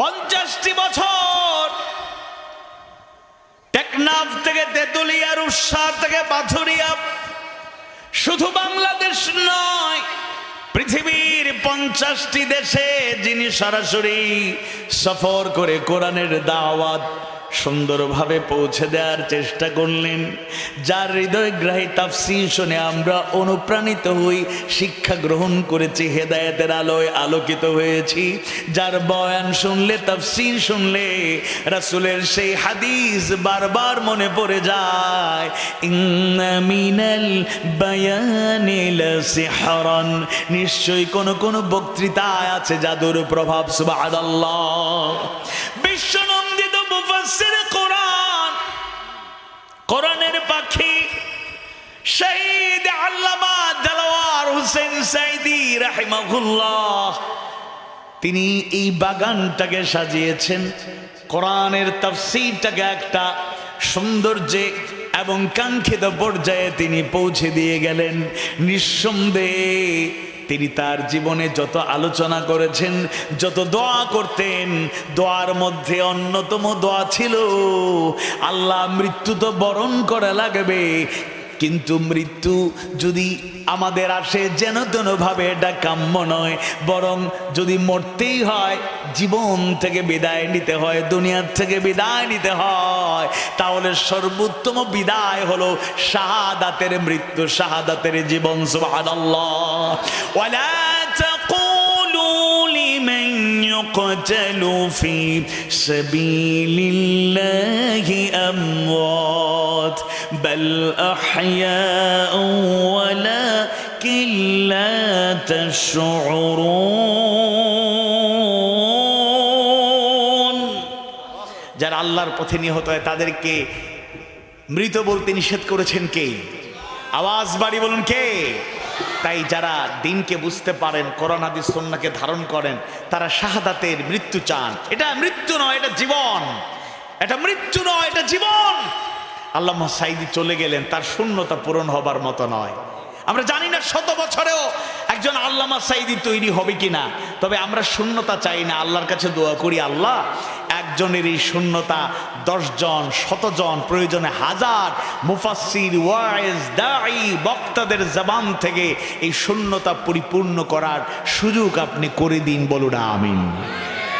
পঞ্চাশটি বছর। টেকনাফ থেকে তেতুলিয়ার রুসার থেকে পাথুরিয়া। শুধু বাংলাদেশ নয়, পৃথিবীর পঞ্চাশটি দেশে যিনি সরাসরি সফর করে কোরআনের দাওয়াত সুন্দরভাবে পৌঁছে দেওয়ার চেষ্টা করলেন। যার হৃদয়গ্রাহী তাফসির শুনে আমরা অনুপ্রাণিত হই, শিক্ষা গ্রহণ করেছি, হেদায়েতের আলোয় আলোকিত হয়েছি। যার বয়ান শুনলে, তাফসির শুনলে, রাসূলের সেই হাদিস বারবার মনে পড়ে যায়। ইন্না মিনাল বায়ানি লাসিহরান। নিশ্চয়ই কোন কোন বক্তৃতায় আছে জাদুর প্রভাব, সুবহানাল্লাহ। বিশ্বনন্দিত আল্লামা সাইদি রাহিমাহুল্লাহ, তিনি এই বাগানটাকে সাজিয়েছেন। কোরআনের তাফসিরটাকে একটা সৌন্দর্যে এবং কাঙ্ক্ষিত পর্যায়ে তিনি পৌঁছে দিয়ে গেলেন। নিঃসন্দেহে তিনি তার জীবনে যত আলোচনা করেছেন, যত দোয়া করতেন, দোয়ার মধ্যে অন্যতম দোয়া ছিল, আল্লাহ মৃত্যু তো বরণ করা লাগবে কিন্তু মৃত্যু যদি আমাদের আসে যেন তেনভাবে এটা কাম্য নয় বরং যদি মরতেই হয় জীবন থেকে বিদায় নিতে হয় দুনিয়ার থেকে বিদায় নিতে হয় তাহলে সর্বোত্তম বিদায় হলো শাহাদাতের মৃত্যু শাহাদাতের জীবন সুবহানাল্লাহ ওয়ালা তাকুলু লিমান يقتل في سبيل الله أموات بل أحياء ولكن لا تشعرون যারা আল্লাহর পথে নিহত হয় তাদেরকে মৃত বলতে নিষেধ করেছেন কে আওয়াজ বাড়ি বলুন কে তাই যারা দিনকে বুঝতে পারেন করোনা সন্নাকে ধারণ করেন তারা শাহাদাতের মৃত্যু চান এটা মৃত্যু নয় এটা জীবন এটা মৃত্যু নয় এটা জীবন আল্লাহ সাইদি চলে গেলেন, তার শূন্যতা পূরণ হবার মতো নয়। আমরা জানি না শত বছরেও একজন আল্লামা সাইদি তৈরি হবে কিনা, তবে আমরা শূন্যতা চাই না। আল্লাহর কাছে দোয়া করি, আল্লাহ একজনের এই শূন্যতা দশজন, শতজন, প্রয়োজনে হাজার মুফাসির ওয়াইজ দাই বক্তাদের জবান থেকে এই শূন্যতা পরিপূর্ণ করার সুযোগ আপনি করে দিন, বলুন, আমিন।